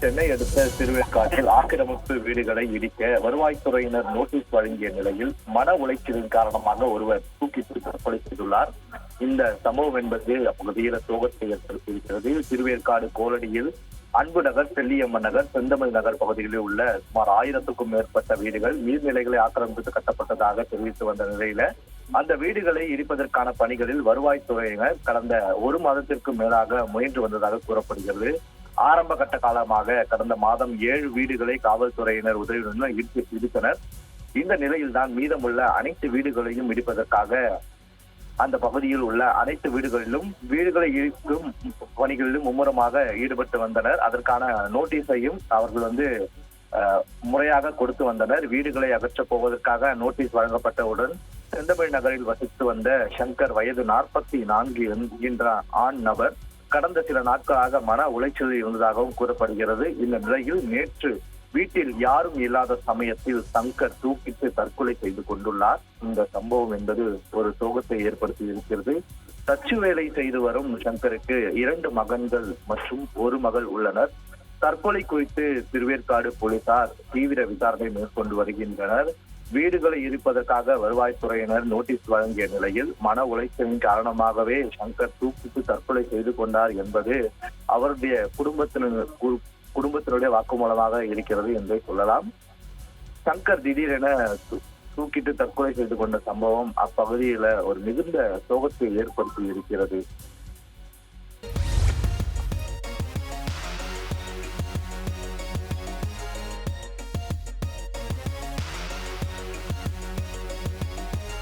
சென்னை அடுத்த திருவேற்காட்டில் ஆக்கிரமிப்பு வீடுகளை இடிக்க வருவாய்த்துறையினர் நோட்டீஸ் வழங்கிய நிலையில் மன உளைச்சலின் காரணமாக ஒருவர் தூக்கிட்டு தற்கொலை செய்துள்ளார் இந்த சம்பவம் என்பது அப்பகுதியில் சோகத்தை ஏற்படுத்தியிருக்கிறது. திருவேற்காடு கோலடியில் அன்பு நகர் செல்லியம்மன் நகர் செந்தமிழ் நகர் பகுதிகளில் உள்ள சுமார் ஆயிரத்துக்கும் மேற்பட்ட வீடுகள் நீர்நிலைகளை ஆக்கிரமித்து கட்டப்பட்டதாக தெரிவித்து வந்த நிலையில அந்த வீடுகளை இடிப்பதற்கான பணிகளில் வருவாய்த்துறையினர் கடந்த ஒரு மாதத்திற்கு மேலாக முயன்று வந்ததாக கூறப்படுகிறது. ஆரம்ப கட்ட காலமாக கடந்த மாதம் ஏழு வீடுகளை காவல்துறையினர் உதவியுடன் இடித்து இடித்தனர். இந்த நிலையில் தான் மீதமுள்ள அனைத்து வீடுகளையும் இடிப்பதற்காக அந்த பகுதியில் உள்ள அனைத்து வீடுகளிலும் வீடுகளை இடிக்கும் பணிகளிலும் மும்முரமாக ஈடுபட்டு வந்தனர். அதற்கான நோட்டீஸையும் அவர்கள் வந்து முறையாக கொடுத்து வந்தனர். வீடுகளை அகற்றப் போவதற்காக நோட்டீஸ் வழங்கப்பட்டவுடன் செந்தமிழ் நகரில் வசித்து வந்த சங்கர் வயது நாற்பத்தி நான்கு என்கின்ற ஆண் நபர் கடந்த சில நாட்களாக மன உளைச்சலில் இருந்ததாகவும் கூறப்படுகிறது. இந்த நிலையில் நேற்று வீட்டில் யாரும் இல்லாத சமயத்தில் சங்கர் தூக்கிட்டு தற்கொலை செய்து கொண்டுள்ளார். இந்த சம்பவம் என்பது ஒரு சோகத்தை ஏற்படுத்தி இருக்கிறது. தச்சு வேலை செய்து வரும் சங்கருக்கு இரண்டு மகன்கள் மற்றும் ஒரு மகள் உள்ளனர். தற்கொலை குறித்து திருவேற்காடு போலீசார் தீவிர விசாரணை மேற்கொண்டு வருகின்றனர். வீடுகளை இருப்பதற்காக வருவாய்த்துறையினர் நோட்டீஸ் வழங்கிய நிலையில் மன உளைச்சலின் காரணமாகவே சங்கர் தூக்கிட்டு தற்கொலை செய்து கொண்டார் என்பது அவருடைய குடும்பத்தினர் கு- குடும்பத்தினுடைய வாக்குமூலமாக இருக்கிறது என்றே சொல்லலாம். சங்கர் திடீரென தூக்கிட்டு தற்கொலை செய்து கொண்ட சம்பவம் அப்பகுதியில ஒரு மிகுந்த சோகத்தை ஏற்படுத்தி இருக்கிறது.